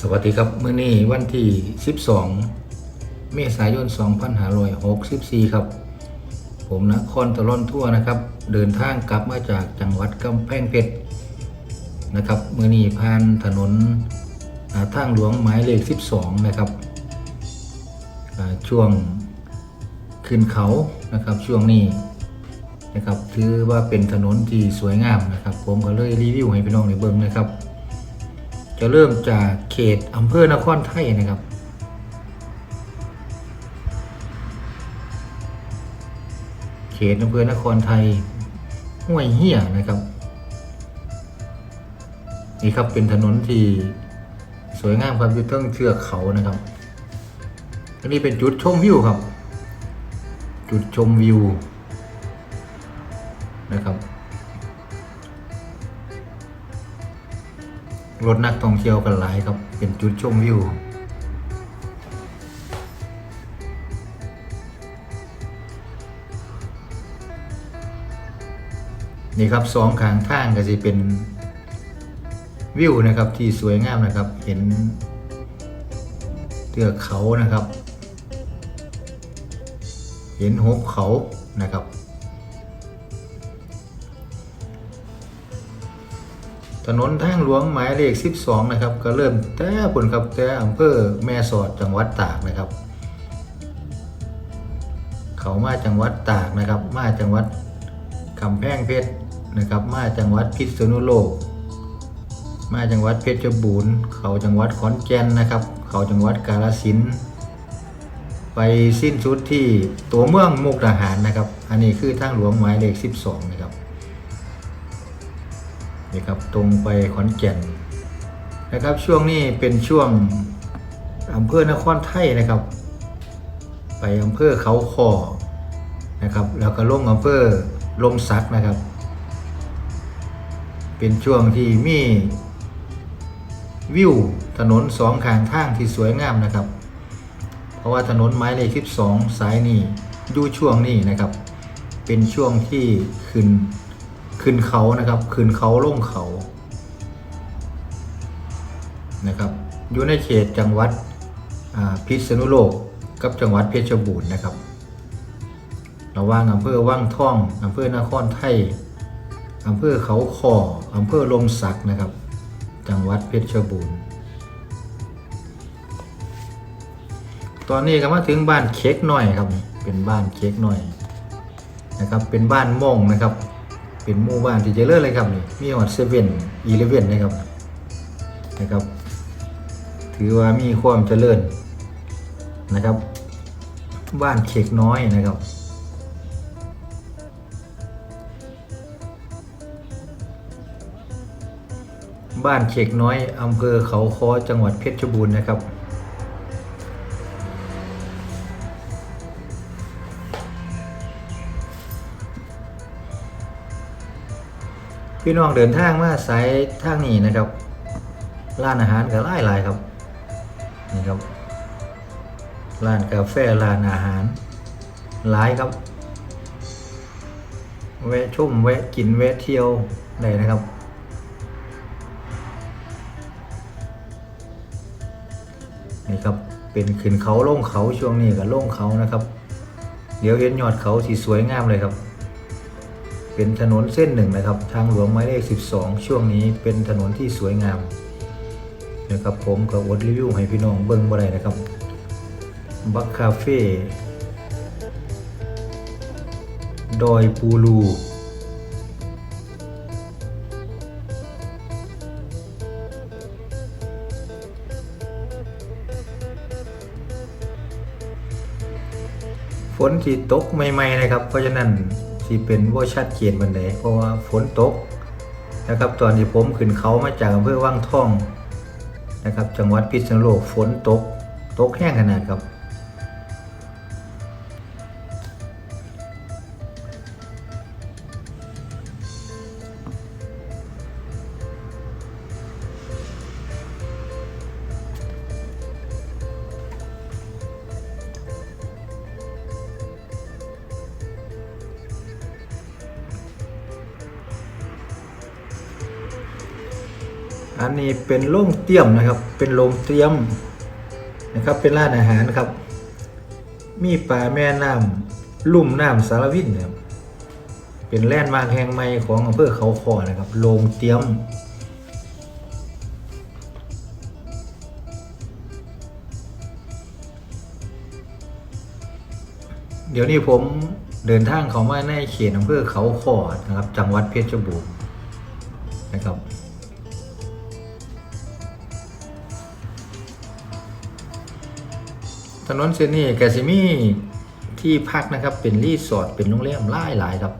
สวัสดีครับเมื้อนี้วันที่ 12 เมษายน 2564 ครับ ผมนครตะล่อนทั่วนะครับ เดินทางกลับมาจากจังหวัดกำแพงเพชรนะครับเมื้อนี้ผ่านถนนทางหลวงหมายเลข 12 นะครับช่วงขึ้นเขานะครับช่วงนี้นะครับถือว่าเป็นถนนที่สวยงามนะครับ ผมก็เลยรีวิวให้พี่น้องในเบิ่งนะครับ จะเริ่มจากเขตอำเภอนครไทยนะครับ เขตอำเภอนครไทยห้วยเหี้ยนะครับ นี่ครับเป็นถนนที่สวยงามครับอยู่เทิงเทือกเขานะครับอันนี้เป็นจุดชมวิวครับ จุดชมวิวนะครับ รถนักท่องเที่ยวกันหลายครับ เป็นจุดชมวิวนี่ครับสองข้างทางก็จะเป็นวิวนะครับที่สวยงามนะครับ เห็นเทือกเขานะครับ เห็นหบเขานะครับ ถนนทางหลวงหมายเลข 12 นะครับ ก็เริ่มแต่ผลครับแต่อำเภอแม่สอดจังหวัดตากนะครับ เขามาจังหวัดตากนะครับ มาจังหวัดกำแพงเพชรนะครับ มาจังหวัดพิษณุโลก มาจังหวัดเพชรบูรณ์ เขาจังหวัดขอนแก่นนะครับ เขาจังหวัดกาฬสินธุ์ไปสิ้นสุดที่ตัวเมืองมุกดาหารนะครับ อันนี้คือทางหลวงหมายเลข 12 นะครับ นี่ครับตรงไปขอนแก่นนะครับช่วงนี้เป็นช่วงอำเภอนครไทยนะครับ ไปอำเภอเขาคอนะครับแล้วก็ลงอำเภอลมสักนะครับ เป็นช่วงที่มีวิวถนนสองข้างทางที่สวยงามนะครับ เพราะว่าถนนไม้เลข12สองสายนี้อยู่ช่วงนี้นะครับ เป็นช่วงที่ขึ้น ขึ้นเขานะครับ ขึ้นเขาลงเขานะครับอยู่ในเขตจังหวัดพิษณุโลกกับจังหวัดเพชรบูรณ์นะครับระว่างอำเภอว่างท่องอำเภอนครไทยอำเภอเขาคออำเภอลมสักนะครับ จังหวัดเพชรบูรณ์ ตอนนี้ก็มาถึงบ้านเค้กหน่อยครับ เป็นบ้านเค้กหน่อยนะครับ เป็นบ้านม่งนะครับ เป็นหมู่บ้านที่เจริญเลยครับนี่มีหอดเซเว่นอีเลเว่นนะครับนะครับ ถือว่ามีความเจริญนะครับ บ้านเค้กน้อยนะครับบ้านเค้กน้อยอำเภอเขาคอจังหวัดเพชรบูรณ์นะครับ พี่น้องเดินทางมาสายทางนี้นะครับร้านอาหารก็หลายหลายครับนี่ครับร้านกาแฟร้านอาหารหลายครับแวะชมแวะกินแวะเที่ยวได้นะครับ นี่ครับเป็นขึ้นเขาลงเขาช่วงนี้กับลงเขานะครับ เดี๋ยวเห็นยอดเขาที่สวยงามเลยครับ เป็นถนนเส้นหนึ่งนะครับ ทางหลวงหมายเลข 12 ช่วงนี้เป็นถนนที่สวยงามนะครับผมก็อดรีวิวให้พี่น้องเบิ้งบ่ได้นะครับบักคาเฟ่ดอยปูลูฝนที่ตกใหม่ ๆ นะครับ เพราะฉะนั้น ที่เป็นว่าชัดเจนบันไดเพราะว่าฝนตกนะครับตอนที่ผมขึ้นเขามาจากอำเภอว่างท่องนะครับ จังหวัดพิษณุโลกฝนตก ตกแห้งขนาดครับ อันนี้เป็นโรงเตรียมนะครับ เป็นโรงเตรียมนะครับ เป็นร้านอาหารครับ มีปลาแม่น้ำลุ่มน้ำสารวินนะครับเป็นแลนด์มาร์คแห่งใหม่ของอำเภอเขาคอนะครับ โรงเตรียมเดี๋ยวนี้ผมเดินทางเขามาในเขตอำเภอเขาคอนะครับ จังหวัดเพชรบูรณ์นะครับ ถนนเส้นนี้กสิมีที่พักนะครับเป็นรีสอร์ทเป็นโรงแรมหลายหลายครับ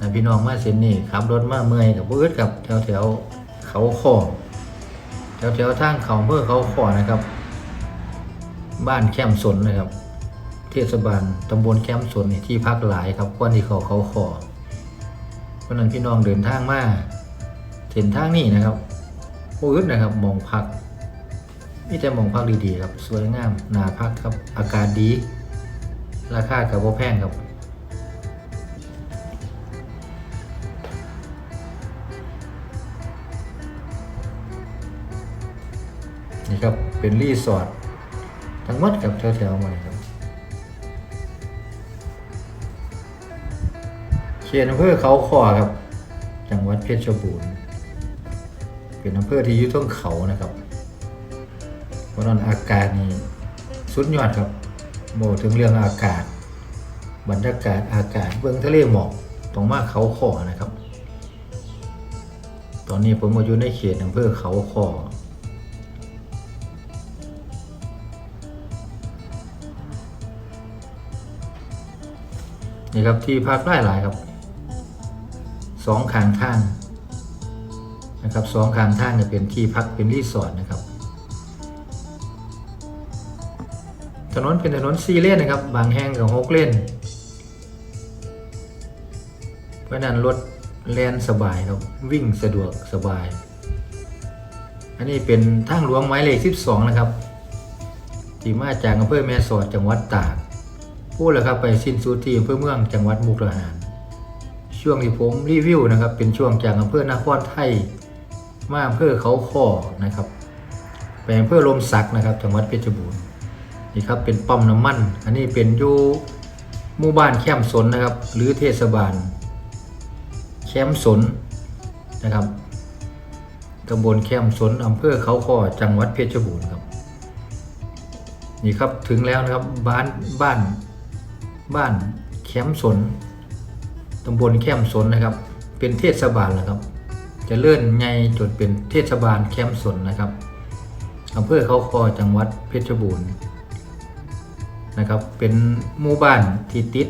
นะพี่น้องมาเส้นนี้ขับรถมาเมื่อยกับเบิดกับแถวแถวเขาคอแถวแถวทางเขาอำเภอเขาคอนะครับ บ้านแคมป์สนนะครับ เทศบาลตำบลแคมป์สนนี่ที่พักหลายครับกว่าที่เขาเขาคอเพราะนั้นพี่น้องเดินทางมาเส้นทางนี้นะครับโอ้ยนะครับมองพัก มีแต่มองพักดีๆครับ สวยงามนาพักครับ อากาศดี ราคากับว่าแพงครับนี่ครับ เป็นรีสอร์ททั้งหมดกับแถวๆมาครับเขตอำเภอเขาคอครับ จังหวัดเพชรบูรณ์ เป็นอำเภอที่อยู่ต้นเขานะครับ เพราะนั้นอากาศนี่สุดยอดครับโบถึงเรื่องอากาศ บรรยากาศอากาศเบื้องทะเลหมอกตรงมาเขาขอนะครับ ตอนนี้ผมอยู่ในเขตอำเภอเขาขอนี่ครับที่พักได้หลายครับสองข้างทางนะครับสองข้างทางเนี่ยเป็นที่พักเป็นรีสอร์ทนะครับ ถนนเป็นถนนสี่เลนนะครับ บางแห่งกับหกเลนเพราะนั้นรถแล่นสบายครับวิ่งสะดวกสบาย อันนี้เป็นทางหลวงหมายเลข 12 นะครับ ที่มาจากอำเภอแม่สอดจังหวัดตากพูดแล้วครับไปสิ้นสุดที่อำเภอเมืองจังหวัดมุกดาหาร ช่วงที่ผมรีวิวนะครับ เป็นช่วงจากอำเภอนครไทย มาอำเภอเขาค้อนะครับไปอำเภอลมสักนะครับ จังหวัดเพชรบูรณ์ นี่ครับเป็นปั๊มน้ำมัน อันนี้เป็นอยู่หมู่บ้านแคมสนนะครับ หรือเทศบาล แคมสนนะครับตำบลแคมสนอำเภอเขาคอจังหวัดเพชรบูรณ์ครับ นี่ครับถึงแล้วนะครับบ้านบ้านบ้านแคมสนตำบลแคมสนนะครับ เป็นเทศบาลแล้วครับ จะเลื่อนไงจนเป็นเทศบาลแคมสนนะครับอำเภอเขาคอจังหวัดเพชรบูรณ์ นะครับ เป็นหมู่บ้านที่ติด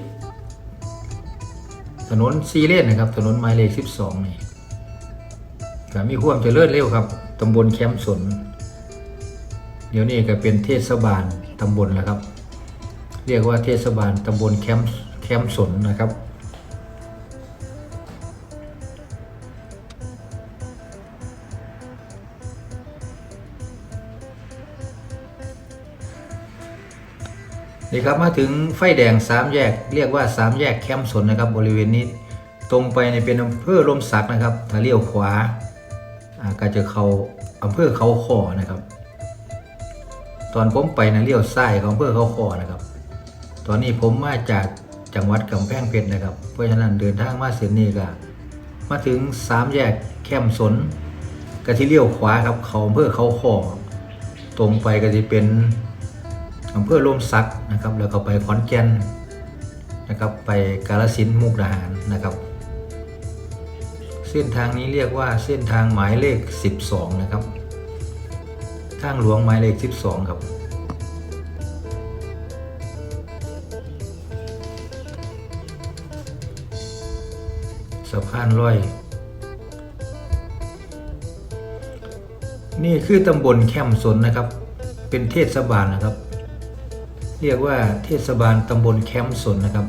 ถนนซีเลนนะครับ ถนนหมายเลข12นี่ก็มีความเจริญเร็วครับตำบลแคมป์สน เดี๋ยวนี้ก็เป็นเทศบาลตำบลแล้วครับ เรียกว่าเทศบาลตำบลแคมป์แคมป์สนนะครับ นี่ครับมาถึงไฟแดงสามแยก เรียกว่าสามแยกแคมป์สนนะครับ บริเวณนี้ตรงไปในเป็นอำเภอลมสักนะครับ ถ้าเลี้ยวขวาอาก็จะเข้าอำเภอเขาคอนะครับ ตอนผมไปนะเลี้ยวซ้ายของอำเภอเขาคอนะครับ ตอนนี้ผมมาจากจังหวัดกำแพงเพชรนะครับ เพราะฉะนั้นเดินทางมาเส้นนี้ก็มาถึงสามแยกแคมป์สนก็ที่เลี้ยวขวาครับเขาอำเภอเขาคอตรงไปก็จะเป็น อำเภอลมซักนะครับ แล้วก็ไปขอนแก่นนะครับ ไปกาฬสินมุกดาหารนะครับ เส้นทางนี้เรียกว่าเส้นทางหมายเลข 12 นะครับ ทางหลวงหมายเลข 12 ครับสะพานลอย นี่คือตำบลแคมสนนะครับ เป็นเทศบาลนะครับ เรียกว่าเทศบาลตำบลแคมป์สนนะครับ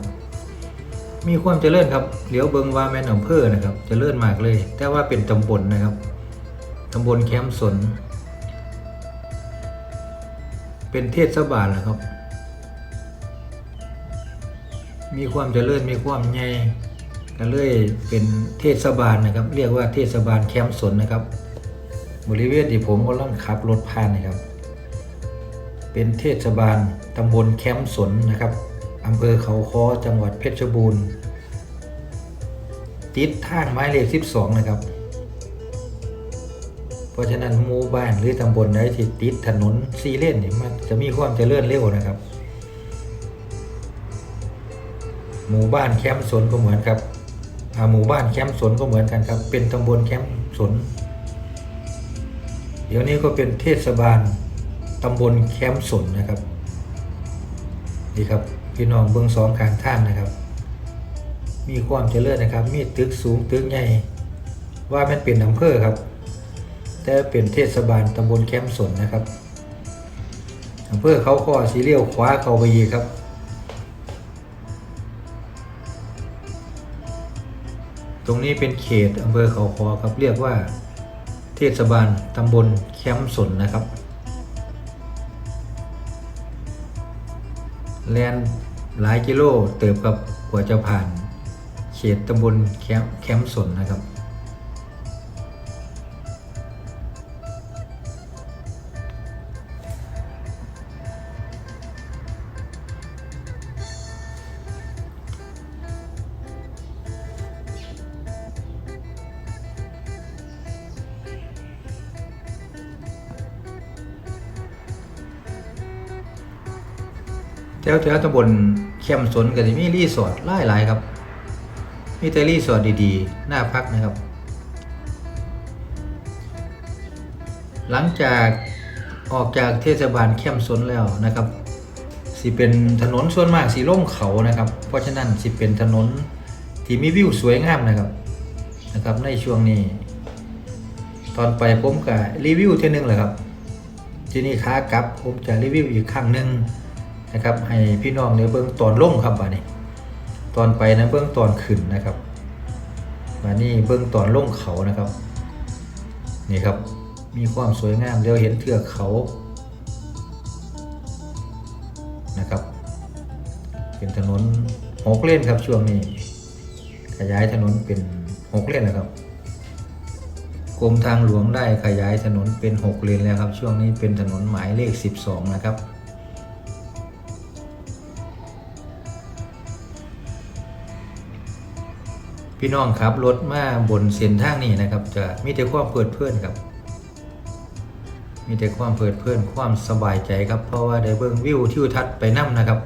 มีความเจริญครับเหลียวเบิงวาแมนอำเภอนะครับเจริญมากเลย แต่ว่าเป็นตำบลนะครับตำบลแคมป์สน เป็นเทศบาลนะครับ มีความเจริญมีความใหญ่ก็เลยเป็นเทศบาลนะครับ เรียกว่าเทศบาลแคมป์สนนะครับ บริเวณที่ผมกำลังขับรถผ่านนะครับ เป็นเทศบาลตำบลแคมป์สนนะครับอำเภอเขาค้อจังหวัดเพชรบูรณ์ ติดทางไม้เลข 12 นะครับ เพราะฉะนั้นหมู่บ้านหรือตำบลใดที่ติดถนนซีเลนนี่มันจะมีความเจริญเร็วนะครับ หมู่บ้านแคมป์สนก็เหมือนครับหมู่บ้านแคมป์สนก็เหมือนกันครับ เป็นตำบลแคมป์สน เดี๋ยวนี้ก็เป็นเทศบาล ตำบลแคมป์สนนะครับนี่ครับพี่น้องเบื้องสองข้างท่านนะครับ มีความเจริญนะครับ มีตึกสูงตึกใหญ่ว่ามันเป็นอำเภอครับ แต่เป็นเทศบาลตำบลแคมป์สนนะครับอำเภอเขาข้อสีเลี้ยวขวาเข้าไปอีครับตรงนี้เป็นเขตอำเภอเขาคอครับเรียกว่า เทศบาลตำบลแคมป์สนนะครับ แลนหลายกิโลเติบกับกว่าจะผ่าน เขตตำบลแคมป์สนนะครับ วแถวตำบลแคมสนก็จะมีรีสอร์ทหลายหลายครับ มีแต่รีสอร์ทดีๆ น่าพักนะครับ หลังจากออกจากเทศบาลแคมสนแล้วนะครับ สิเป็นถนนส่วนมากสีล่มเขานะครับ เพราะฉะนั้นสิเป็นถนนที่มีวิวสวยงามนะครับนะครับ ในช่วงนี้ ตอนไปผมก็รีวิวเท่นึงแหละครับ ที่นี่ค้ากลับผมจะรีวิวอีกครั้งหนึ่ง นะครับ ให้พี่น้องในเบื้องตอนลงครับบานี้ ตอนไปนะเบื้องตอนขึ้นนะครับบานี้เบื้องตอนลงเขานะครับ นี่ครับ มีความสวยงามเดี๋ยวเห็นเทือกเขานะครับ เป็นถนนหกเลนครับช่วงนี้ ขยายถนนเป็นหกเลนนะครับกรมทางหลวงได้ขยายถนนเป็น 6 เลนแล้วครับ ช่วงนี้เป็นถนนหมายเลข 12 นะครับ พี่น้องครับรถมาบนเส้นทางนี้นะครับ จะมีแต่ความเพลิดเพลินครับ มีแต่ความเพลิดเพลินความสบายใจครับ เพราะว่าได้เบิ่งวิวทิวทัศน์ไปน้ำนะครับ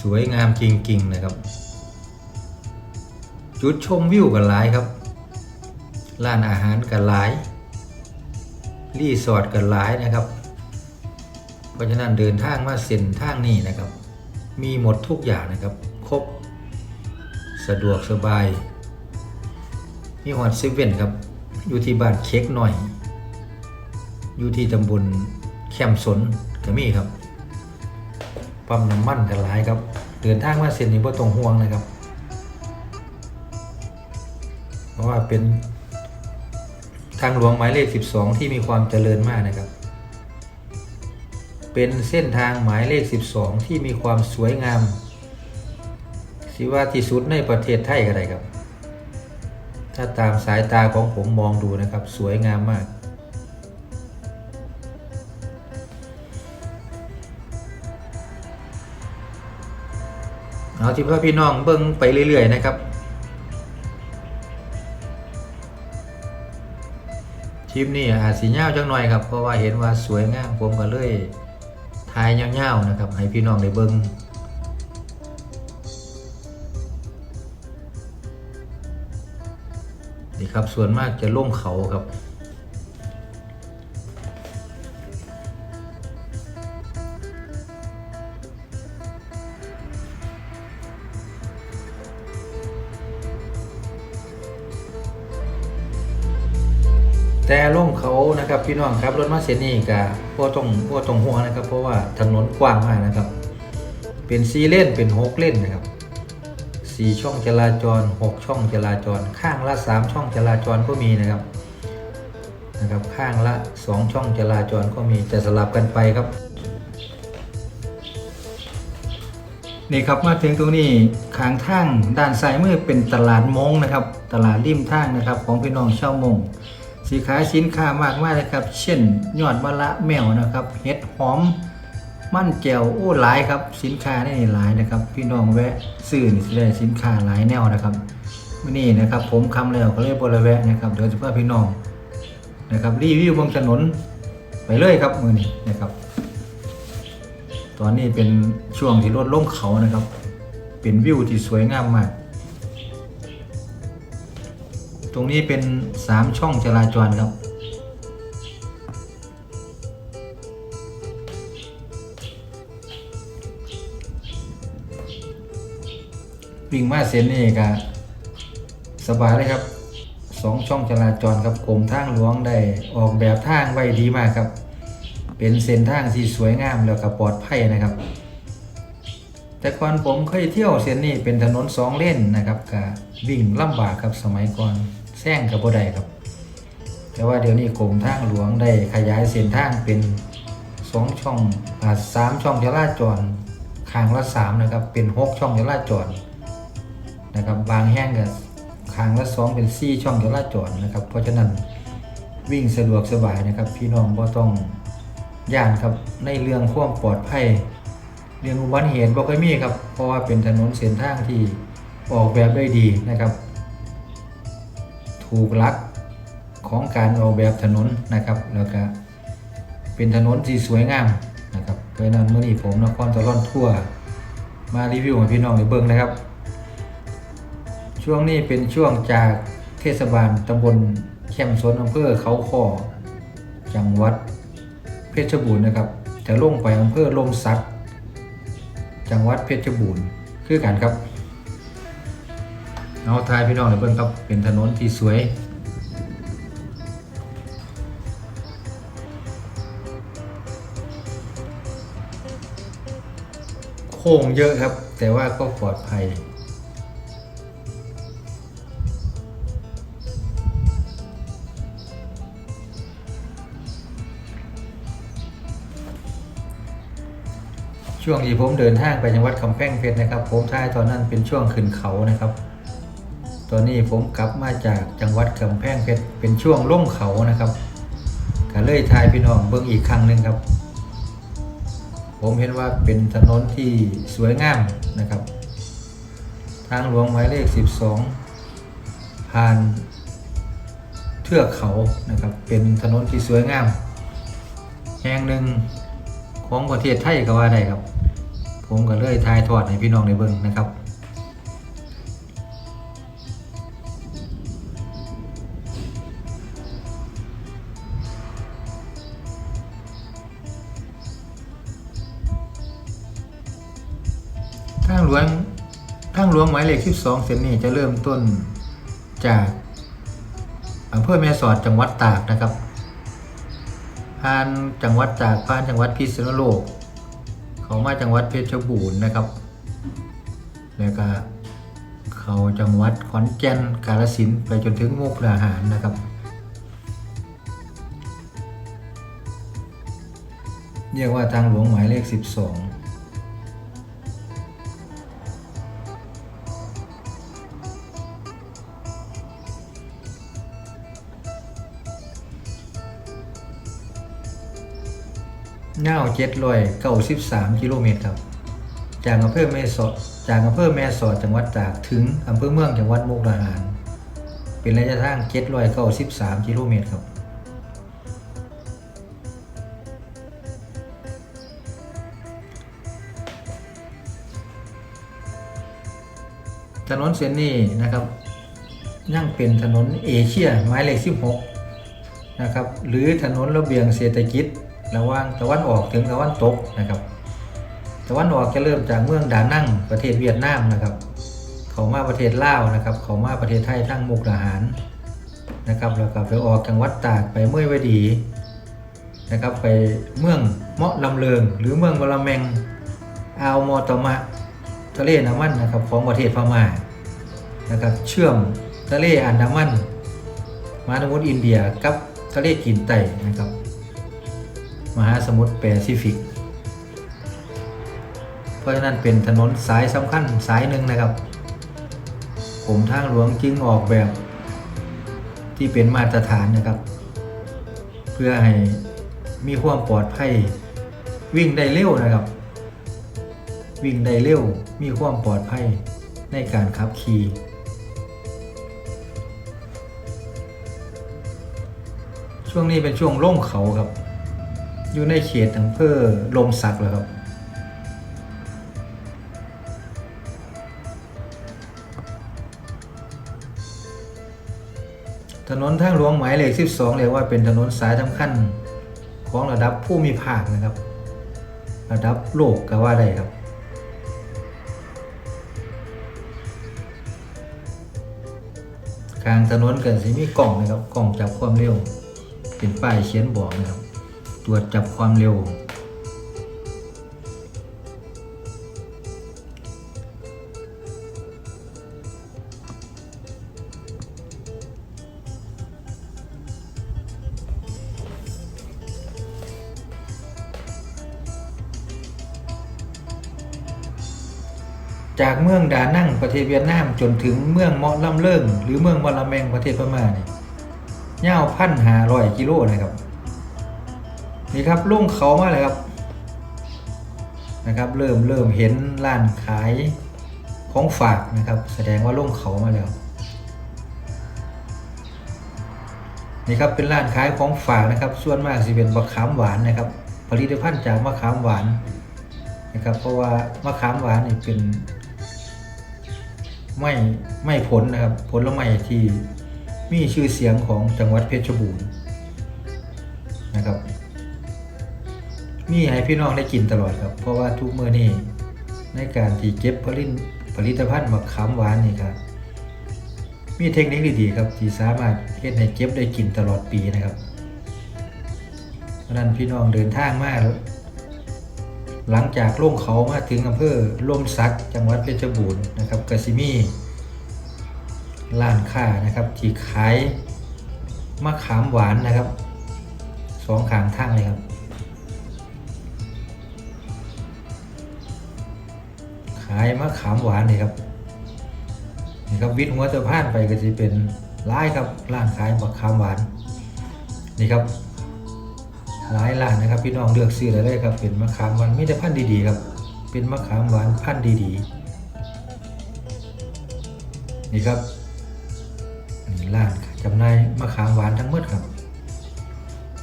สวยงามจริงๆนะครับ จุดชมวิวกันหลายครับร้านอาหารกันหลายรีสอร์ทกันหลายนะครับ เพราะฉะนั้นเดินทางมาเส้นทางนี้นะครับ มีหมดทุกอย่างนะครับ ครบ สะดวกสบายมีฮอตเซเว่นครับ อยู่ที่บ้านเค้กหน่อย อยู่ที่ตำบลแคมสนก็มีครับปั๊มน้ำมันกันหลายครับ เดินทางมาเส้นนี้บ่ต้องห่วงนะครับ เพราะว่าเป็นทางหลวงหมายเลข 12 ที่มีความเจริญมากนะครับ เป็นเส้นทางหมายเลข 12 ที่มีความสวยงาม สิว่าที่สุดในประเทศไทยก็ได้ครับ ถ้าตามสายตาของผมมองดูนะครับ สวยงามมากเอาที่พ่อพี่น้องเบิ้งไปเรื่อย ๆ นะครับคลิปนี้อาจสีเงาจังหน่อยครับเพราะว่าเห็นว่าสวยงามผมก็เลยถ่ายเงาๆนะครับ ให้พี่น้องได้เบิ้ง ครับส่วนมากจะล่มเขาครับ แต่ล่มเขานะครับพี่น้องครับรถมาเซนี่กับพวกตรงพวกตรงหัวนะครับ เพราะว่าถนนกว้างมากนะครับ เป็นซีเลนเป็นหกเลนนะครับ สี่ช่องจราจรหกช่องจราจร ข้างละสามช่องจราจรก็มีนะครับนะครับ ข้างละสองช่องจราจรก็มีจะสลับกันไปครับ นี่ครับมาถึงตรงนี้ข้างทางด้านซ้ายมือเป็นตลาดมงนะครับ ตลาดริมทางนะครับ ของพี่น้องชาวมงสีขายสินค้ามากมายเลยครับ เช่น ยอดมะละแมวนะครับเห็ดหอม มั่นแก้วโอ้หลายครับ สินค้านี่หลายนะครับ พี่น้องแวะซื้อนี่สิได้สินค้าหลายแนวนะครับวันนี้นะครับ ผมคำแล้วก็เลยบริแวะนะครับเดี๋ยวจะพาพี่น้องนะครับรีวิวบนถนนไปเลยครับมือนี้นะครับ ตอนนี้เป็นช่วงที่รถลงเขานะครับ เป็นวิวที่สวยงามมาก ตรงนี้เป็นสามช่องจราจรครับ วิ่งมาเส้นนี่ก็สบายเลยครับสองช่องจราจรครับกรมทางหลวงได้ออกแบบทางไว้ดีมากครับ เป็นเส้นทางที่สวยงามแล้วก็ปลอดภัยนะครับ แต่ก่อนผมเคยเที่ยวเส้นนี้เป็นถนนสองเลนนะครับก็วิ่งลำบากครับสมัยก่อนแซงกับบ่ได้ครับ แต่ว่าเดี๋ยวนี้กรมทางหลวงได้ขยายเส้นทางเป็นสองช่องอ่าสามช่องจราจรข้างละสามนะครับเป็นหกช่องจราจร นะครับบางแห่งก็คางละสองเป็นซี่ช่องจราจรนะครับ เพราะฉะนั้นวิ่งสะดวกสบายนะครับ พี่น้องบ่ต้องย่านครับในเรื่องความปลอดภัยเรื่องอุบัติเหตุบ่เคยมีครับ เพราะว่าเป็นถนนเส้นทางที่ออกแบบได้ดีนะครับ ถูกลักของการออกแบบถนนนะครับ แล้วก็เป็นถนนที่สวยงามนะครับเพราะฉะนั้นเมื่อนี้ผมนครตะล่อนทั่วมารีวิวให้พี่น้องได้เบิ่งนะครับ ช่วงนี้เป็นช่วงจากเทศบาลตำบลแคมสนอำเภอเขาคอจังหวัดเพชรบูรณ์นะครับจะลงไปอำเภอลมสัก จังหวัดเพชรบูรณ์คือกันครับเอาทายพี่น้องเลยเบิ่งครับเป็นถนนที่สวยโค้งเยอะครับ แต่ว่าก็ปลอดภัย ช่วงที่ผมเดินทางไปจังหวัดกำแพงเพชรนะครับ ผมท้ายตอนนั้นเป็นช่วงขึ้นเขานะครับ ตอนนี้ผมกลับมาจากจังหวัดกำแพงเพชรเป็นช่วงล่งเขานะครับก็เลยทายพี่น้องเบิ่งอีกครั้งหนึ่งครับ ผมเห็นว่าเป็นถนนที่สวยงามนะครับ ทางหลวงหมายเลข 12 ผ่านเทือกเขานะครับ เป็นถนนที่สวยงาม แห่งหนึ่งของประเทศไทยก็ว่าได้ครับ ผมก็เลยทายทอดให้พี่น้องได้เบิ่งนะครับทางหลวงทางหลวงหมายเลข12เส้นนี้จะเริ่มต้นจากอำเภอแม่สอดจังหวัดตากนะครับผ่านจังหวัดตากผ่านจังหวัดพิษณุโลก เขามาจังหวัดเพชรบูรณ์นะครับ แล้วก็เขาจังหวัดขอนแก่นกาฬสินธุ์ไปจนถึงมุกดาหารนะครับ เรียกว่าทางหลวงหมายเลข 12 เง่าเจ็ดร้อยเก้าสิบสามกิโลเมตรครับ จากอำเภอแม่สอดจากอำเภอแม่สอดจังหวัดตากถึงอำเภอเมืองจังหวัดมุกดาหาร เป็นระยะทางเจ็ดร้อยเก้าสิบสามกิโลเมตรครับถนนเส้นนี้นะครับยังเป็นถนนเอเชียหมายเลข16นะครับหรือถนนระเบียงเศรษฐกิจ ระหว่างตะวันออกถึงตะวันตกนะครับ ตะวันออกจะเริ่มจากเมืองดานั่งประเทศเวียดนามนะครับ เขามาประเทศลาวนะครับ เขามาประเทศไทยทั้งมุกดาหารนะครับแล้วก็ไปออกจังหวัดตากไปเมื่อยวดีนะครับไปเมืองเมาะลำเลิง หรือเมืองบละแมงอาวมอตมะทะเลน้ำมันนะครับของประเทศพม่านะครับเชื่อมทะเลอันดามันมาสมุทรอินเดียกับทะเลจีนใต้นะครับ มหาสมุทรแปซิฟิก เพราะฉะนั้นเป็นถนนสายสำคัญสายหนึ่งนะครับกรมทางหลวงจึงออกแบบที่เป็นมาตรฐานนะครับ เพื่อให้มีความปลอดภัยวิ่งได้เร็วนะครับ วิ่งได้เร็วมีความปลอดภัยในการขับขี่ช่วงนี้เป็นช่วงล่งเขาครับ อยู่ในเขตอำเภอลมสักแล้วครับถนนทางหลวงหมายเลข 12 เรียกว่าเป็นถนนสายสำคัญของระดับผู้มีภาคนะครับ ระดับโลกก็ว่าได้ครับ กลางถนนกันสิมีกล่องนะครับกล่องจับความเร็วเป็นป้ายเขียนบอกนะครับ ตรวจจับความเร็ว จากเมืองดานั่งประเทศเวียดนามจนถึงเมืองเมาะลำเลิงหรือเมืองมอลาแมงประเทศพม่าเนี่ยยาวพันหาร้อยกิโลนะครับ นี่ครับลุ่งเขามาเลยครับนะครับ เริ่มเริ่มเห็นร้านขายของฝากนะครับ แสดงว่าลุ่งเขามาแล้วนี่ครับเป็นร้านขายของฝากนะครับ ส่วนมากสิเป็นมะขามหวานนะครับ ผลิตภัณฑ์จากมะขามหวานนะครับ เพราะว่ามะขามหวานนี่เป็นไม่ไม่ผลนะครับ ผลไม้ที่มีชื่อเสียงของจังหวัดเพชรบูรณ์นะครับ มีให้พี่น้องได้กินตลอดครับ เพราะว่าทุกมื้อนี้ในการที่เก็บผลิตผลิตภัณฑ์มะขามหวานนี่ครับ มีเทคนิคดีๆครับที่สามารถเฮ็ดให้เก็บได้กินตลอดปีนะครับเพราะนั้นพี่น้องเดินทางมาหลังจากล่งเขามาถึงอำเภอลมสักจังหวัดเพชรบูรณ์นะครับกสิมีร้านค้านะครับที่ขายมะขามหวานนะครับสองขางทางเลยครับายมะขามหวานนี่ครับนี่ครับวิทย์หัวตะพานไปก็จะเป็นร้ายครับร้านขายมะขามหวานนี่ครับหลายร้านนะครับ พี่น้องเลือกซื้อได้เลยครับ เป็นมะขามหวานมีแต่พันธุ์ดีๆครับ เป็นมะขามหวานพันธุ์ดีๆนี่ครับนี่ร้านจำหน่ายมะขามหวานทั้งหมดครับ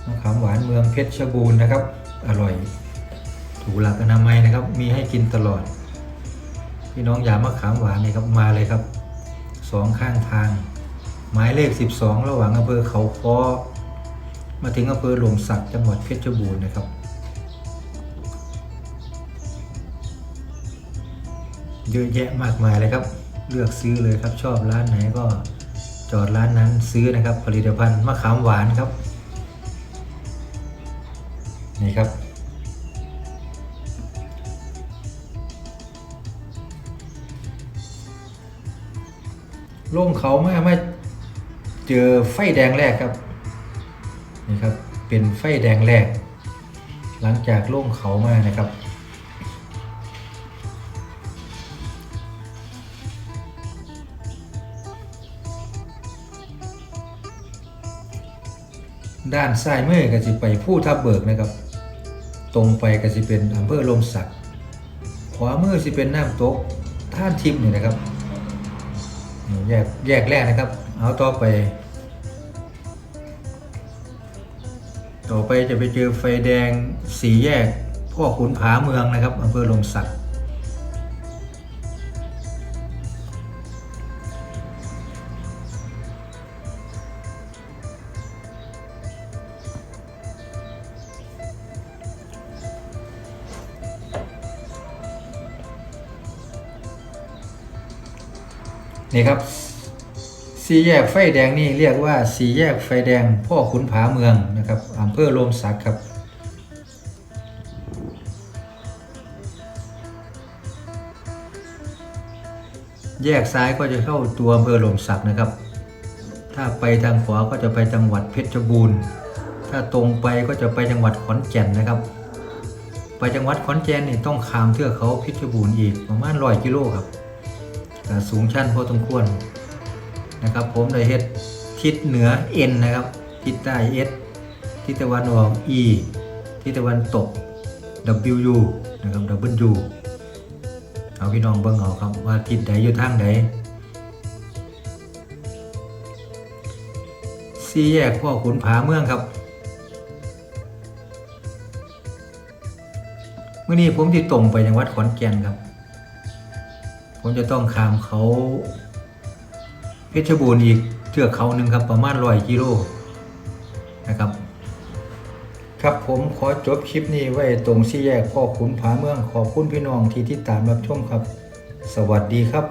มะขามหวานเมืองเพชรบูรณ์นะครับ อร่อยถูกหลักอนามัยนะครับ มีให้กินตลอด พี่น้องยามะขามหวานนี่ครับมาเลยครับสองข้างทาง หมายเลข 12 ระหว่างอำเภอเขาคอมาถึงอำเภอหลวงสักจังหวัดเพชรบูรณ์นะครับ เยอะแยะมากมายเลยครับ เลือกซื้อเลยครับชอบร้านไหนก็จอดร้านนั้นซื้อนะครับผลิตภัณฑ์มะขามหวานครับ นี่ครับ ลงเขามามาเจอไฟแดงแรกครับนี่ครับเป็นไฟแดงแรก หลังจากลงเขามานะครับด้านซ้ายมือก็สิไปผู้ทับเบิกนะครับ ตรงไปก็สิเป็นอำเภอลมสักขวามือสิเป็นน้ำตกท่านทิพย์นี่นะครับ แยกแยกแรกนะครับ เอาต่อไป ต่อไปจะไปเจอไฟแดงสีแยกพ่อขุนผาเมืองนะครับอำเภอลมสัก นี่ครับสี่แยกไฟแดงนี่เรียกว่าสี่แยกไฟแดงพ่อขุนผาเมืองนะครับอำเภอโลมสักครับ แยกซ้ายก็จะเข้าตัวอำเภอโลมสักนะครับ ถ้าไปทางขวาก็จะไปจังหวัดเพชรบูรณ์ ถ้าตรงไปก็จะไปจังหวัดขอนแก่นนะครับ ไปจังหวัดขอนแก่นนี่ต้องข้ามเทือกเขาเพชรบูรณ์อีกประมาณร้อยกิโลครับ ก็สูงชันพอสมควรนะครับ ผมได้เฮ็ดทิศเหนือ N นะครับ ทิศใต้ S ทิศตะวันออก E ทิศตะวันตก W นะครับ W เอาพี่น้องเบิ่งเอาครับว่าทิศใดอยู่ทางใดสี่แยกพ่อขุนผาเมืองครับเมื่อนี้ผมที่ตรงไปยังวัดขอนแก่นครับ ผมจะต้องข้ามเขา เพชรบูรณ์อีกเทือกเขาหนึ่งครับประมาณร้อยกิโลนะครับ ครับผมขอจบคลิปนี้ไว้ตรงสี่แยกพ่อขุนผาเมืองขอบคุณพี่น้องที่ติดตามรับชมครับ สวัสดีครับ